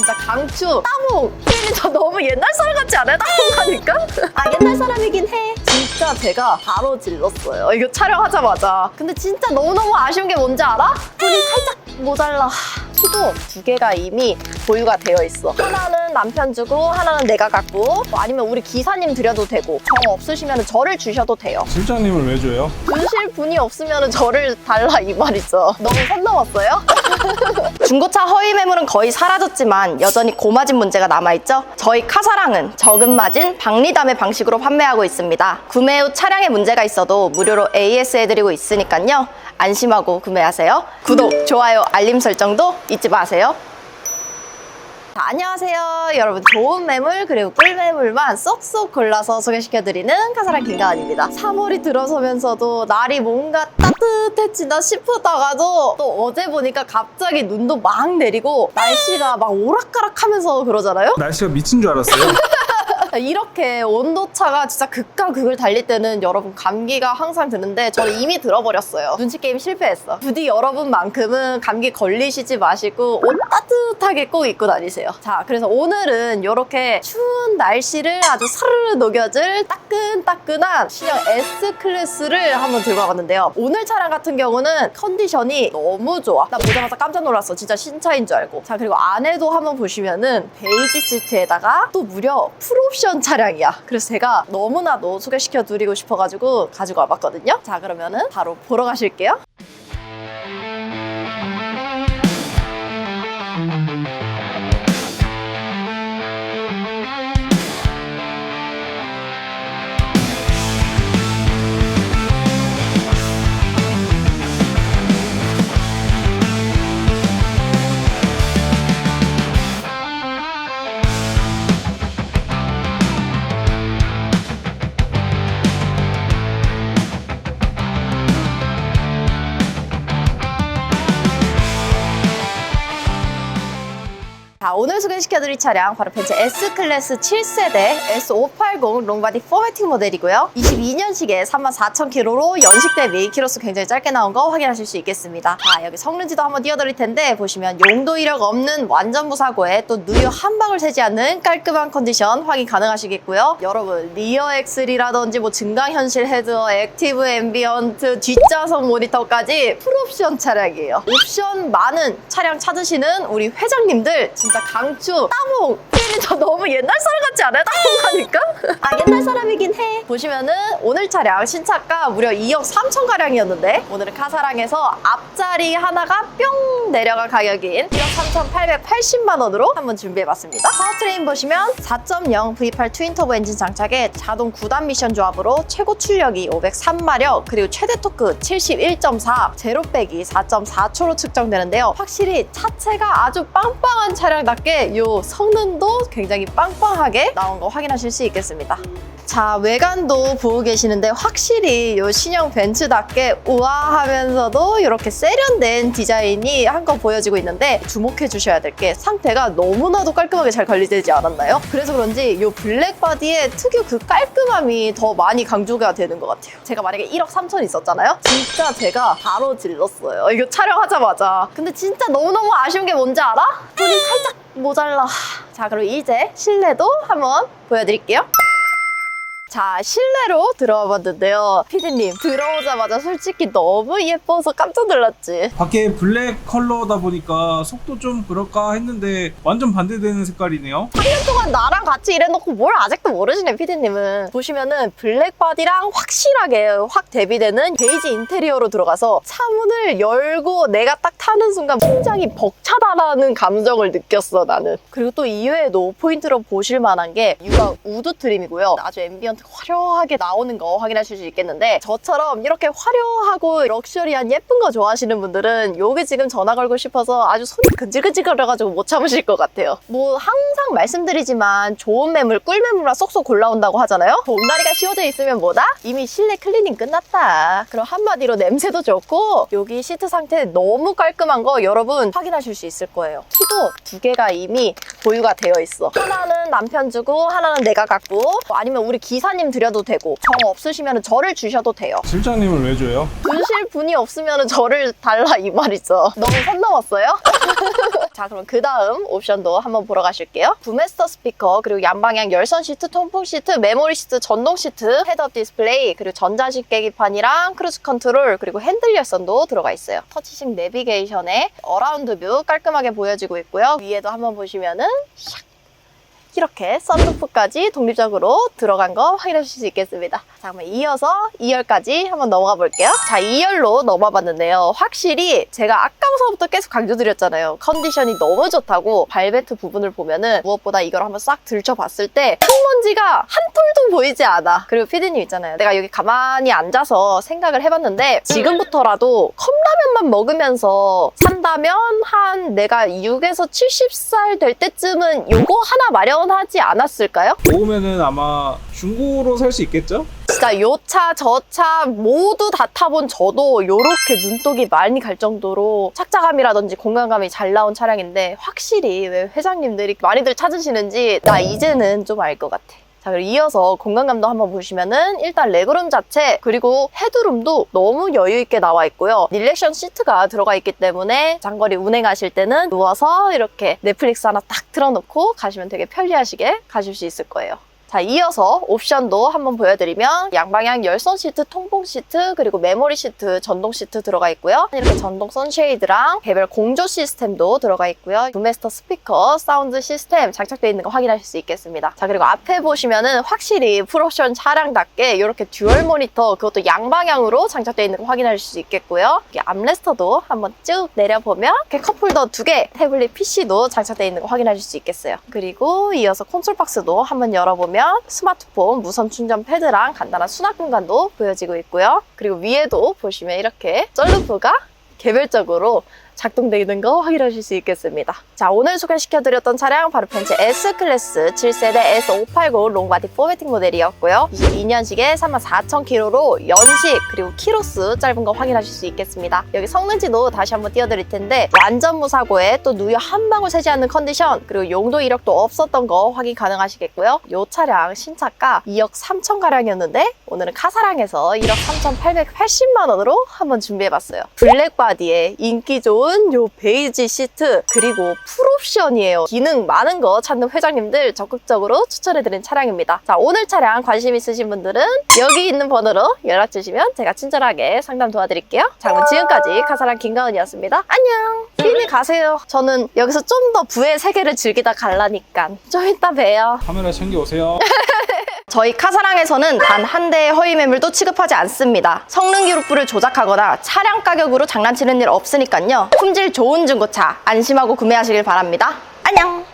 진짜 강추 따봉 피디님 저 너무 옛날 사람 같지 않아요? 따봉 하니까? 아 옛날 사람이긴 해 진짜 제가 바로 질렀어요 이거 촬영하자마자 근데 진짜 너무너무 아쉬운 게 뭔지 알아? 돈이 살짝 모자라 키도 두 개가 이미 보유가 되어 있어 하나는 남편 주고 하나는 내가 갖고 뭐 아니면 우리 기사님 드려도 되고 정 없으시면 저를 주셔도 돼요 실장님을 왜 줘요? 주실 분이 없으면 저를 달라 이 말이죠. 너무 선 넘었어요? 중고차 허위 매물은 거의 사라졌지만 여전히 고마진 문제가 남아있죠. 저희 카사랑은 적은 마진 박리담의 방식으로 판매하고 있습니다. 구매 후 차량에 문제가 있어도 무료로 AS 해드리고 있으니까요. 안심하고 구매하세요. 구독, 좋아요, 알림 설정도 잊지 마세요. 자, 안녕하세요. 여러분, 좋은 매물, 그리고 꿀매물만 쏙쏙 골라서 소개시켜드리는 카사랑 김가은입니다. 3월이 들어서면서도 날이 뭔가 따뜻해지나 싶었다가도 또 어제 보니까 갑자기 눈도 막 내리고 날씨가 막 오락가락 하면서 그러잖아요? 날씨가 미친 줄 알았어요. 이렇게 온도차가 진짜 극과 극을 달릴 때는 여러분 감기가 항상 드는데 저는 이미 들어버렸어요. 눈치 게임 실패했어. 부디 여러분만큼은 감기 걸리시지 마시고 옷 따뜻하게 꼭 입고 다니세요. 자, 그래서 오늘은 이렇게 추운 날씨를 아주 사르르 녹여줄 따끈따끈한 신형 S 클래스를 한번 들고 와봤는데요. 오늘 차량 같은 경우는 컨디션이 너무 좋아. 나 보자마자 깜짝 놀랐어. 진짜 신차인 줄 알고. 자, 그리고 안에도 한번 보시면은 베이지 시트에다가 또 무려 풀옵션 차량이야. 그래서 제가 너무나도 소개시켜 드리고 싶어가지고 가지고 와봤거든요. 자, 그러면은 바로 보러 가실게요. 오늘 소개시켜드릴 차량 바로 벤츠 S클래스 7세대 S580 롱바디 포매팅 모델이고요. 22년식에 34,000km로 연식 대비 키로수 굉장히 짧게 나온 거 확인하실 수 있겠습니다. 자, 여기 성능지도 한번 띄워드릴 텐데 보시면 용도 이력 없는 완전 무사고에 또 누유 한 방울 새지 않는 깔끔한 컨디션 확인 가능하시겠고요. 여러분 리어 엑슬이라든지 뭐 증강현실 헤드어, 액티브 앰비언트, 뒷좌석 모니터까지 풀옵션 차량이에요. 옵션 많은 차량 찾으시는 우리 회장님들 진짜 강추 따봉 피디님 저 너무 옛날 사람 같지 않아요? 따봉 하니까? 아 옛날 사람이긴 해 보시면은 오늘 차량 신차가 무려 2억 3천 가량이었는데 오늘은 카사랑에서 앞자리 하나가 뿅 내려갈 가격인 1억 3,880만 원으로 한번 준비해봤습니다 파워트레인 보시면 4.0 V8 트윈터보 엔진 장착에 자동 9단 미션 조합으로 최고 출력이 503마력 그리고 최대 토크 71.4 제로 빼기 4.4초로 측정되는데요 확실히 차체가 아주 빵빵한 차량답게 이 성능도 굉장히 빵빵하게 나온 거 확인하실 수 있겠습니다. 자 외관도 보고 계시는데 확실히 이 신형 벤츠답게 우아하면서도 이렇게 세련된 디자인이 한껏 보여지고 있는데 주목해 주셔야 될 게 상태가 너무나도 깔끔하게 잘 관리되지 않았나요? 그래서 그런지 이 블랙 바디의 특유 그 깔끔함이 더 많이 강조가 되는 것 같아요. 제가 만약에 1억 3천 있었잖아요? 진짜 제가 바로 질렀어요. 이거 촬영하자마자. 근데 진짜 너무너무 아쉬운 게 뭔지 알아? 돈이 살짝 모자라. 자 그럼 이제 실내도 한번 보여드릴게요 자, 실내로 들어와 봤는데요. 피디님, 들어오자마자 솔직히 너무 예뻐서 깜짝 놀랐지? 밖에 블랙 컬러다 보니까 속도 좀 그럴까 했는데 완전 반대되는 색깔이네요. 3년 동안 나랑 같이 일해놓고 뭘 아직도 모르시네, 피디님은. 보시면은 블랙 바디랑 확실하게 확 대비되는 베이지 인테리어로 들어가서 차문을 열고 내가 딱 타는 순간 심장이 벅차다라는 감정을 느꼈어, 나는. 그리고 또 이외에도 포인트로 보실 만한 게 육아 우드 트림이고요. 아주 앰비언트 화려하게 나오는 거 확인하실 수 있겠는데 저처럼 이렇게 화려하고 럭셔리한 예쁜 거 좋아하시는 분들은 요게 지금 전화 걸고 싶어서 아주 손이 근질근질 거려가지고 못 참으실 것 같아요. 뭐 항상 말씀드리지만 좋은 매물, 꿀매물만 쏙쏙 골라온다고 하잖아요. 봄다리가 씌워져 있으면 뭐다? 이미 실내 클리닝 끝났다. 그럼 한마디로 냄새도 좋고 여기 시트 상태 너무 깔끔한 거 여러분 확인하실 수 있을 거예요. 키도 두 개가 이미 보유가 되어 있어. 하나는 남편 주고 하나는 내가 갖고 아니면 우리 기사 님 드려도 되고 정 없으시면 저를 주셔도 돼요. 실장님을 왜 줘요? 주실 분이 없으면 저를 달라 이 말이죠. 너무 선 넘었어요? 자 그럼 그 다음 옵션도 한번 보러 가실게요. 부메스터 스피커 그리고 양방향 열선 시트, 통풍 시트, 메모리 시트, 전동 시트, 헤드업 디스플레이 그리고 전자식 계기판이랑 크루즈 컨트롤 그리고 핸들 열선도 들어가 있어요. 터치식 내비게이션에 어라운드 뷰 깔끔하게 보여지고 있고요. 위에도 한번 보시면은 샥 이렇게 썬루프까지 독립적으로 들어간 거 확인하실 수 있겠습니다. 자, 그럼 이어서 2열까지 한번 넘어가 볼게요. 자, 2열로 넘어가 봤는데요. 확실히 제가 아까부터 계속 강조드렸잖아요. 컨디션이 너무 좋다고 발베트 부분을 보면은 무엇보다 이걸 한번 싹 들춰봤을 때 흙먼지가 한 톨도 보이지 않아. 그리고 피디님 있잖아요. 내가 여기 가만히 앉아서 생각을 해봤는데 지금부터라도 컵라면만 먹으면서 산다면 한 내가 6에서 70살 될 때쯤은 요거 하나 마련 하지 않았을까요? 모으면은 아마 중고로 살 수 있겠죠? 진짜 요 차, 저 차 모두 다 타본 저도 요렇게 눈독이 많이 갈 정도로 착자감이라든지 공간감이 잘 나온 차량인데 확실히 왜 회장님들이 많이들 찾으시는지 나 이제는 좀 알 것 같아. 자, 그리고 이어서 공간감도 한번 보시면은 일단 레그룸 자체 그리고 헤드룸도 너무 여유 있게 나와 있고요. 릴렉션 시트가 들어가 있기 때문에 장거리 운행하실 때는 누워서 이렇게 넷플릭스 하나 딱 틀어놓고 가시면 되게 편리하시게 가실 수 있을 거예요. 자, 이어서 옵션도 한번 보여드리면 양방향 열선 시트, 통풍 시트, 그리고 메모리 시트, 전동 시트 들어가 있고요. 이렇게 전동 선쉐이드랑 개별 공조 시스템도 들어가 있고요. 부메스터 스피커, 사운드 시스템 장착되어 있는 거 확인하실 수 있겠습니다. 자, 그리고 앞에 보시면은 확실히 풀옵션 차량답게 이렇게 듀얼 모니터, 그것도 양방향으로 장착되어 있는 거 확인하실 수 있겠고요. 이렇게 암레스터도 한번 쭉 내려보면 이렇게 컵홀더 두 개, 태블릿 PC도 장착되어 있는 거 확인하실 수 있겠어요. 그리고 이어서 콘솔 박스도 한번 열어보면 스마트폰 무선 충전 패드랑 간단한 수납 공간도 보여지고 있고요. 그리고 위에도 보시면 이렇게 썰루프가 개별적으로 작동되는 거 확인하실 수 있겠습니다. 자, 오늘 소개시켜드렸던 차량 바로 벤츠 S클래스 7세대 S580 롱바디 포매팅 모델이었고요. 22년식에 34,000km로 연식 그리고 키로수 짧은 거 확인하실 수 있겠습니다. 여기 성능지도 다시 한번 띄워드릴 텐데 완전 무사고에 또 누유 한 방울 새지 않는 컨디션 그리고 용도 이력도 없었던 거 확인 가능하시겠고요. 이 차량 신차가 2억 3천 가량이었는데 오늘은 카사랑에서 1억 3,880만 원으로 한번 준비해봤어요. 블랙 바디에 인기 좋은 요 베이지 시트 그리고 풀옵션이에요. 기능 많은 거 찾는 회장님들 적극적으로 추천해드린 차량입니다. 자 오늘 차량 관심 있으신 분들은 여기 있는 번호로 연락 주시면 제가 친절하게 상담 도와드릴게요. 자 그럼 지금까지 카사랑 김가은이었습니다. 안녕. 피니 가세요. 저는 여기서 좀 더 부의 세계를 즐기다 갈라니까 좀 이따 봬요. 카메라 챙겨오세요. 저희 카사랑에서는 단 한 대의 허위 매물도 취급하지 않습니다. 성능 기록부를 조작하거나 차량 가격으로 장난치는 일 없으니까요. 품질 좋은 중고차 안심하고 구매하시길 바랍니다. 안녕!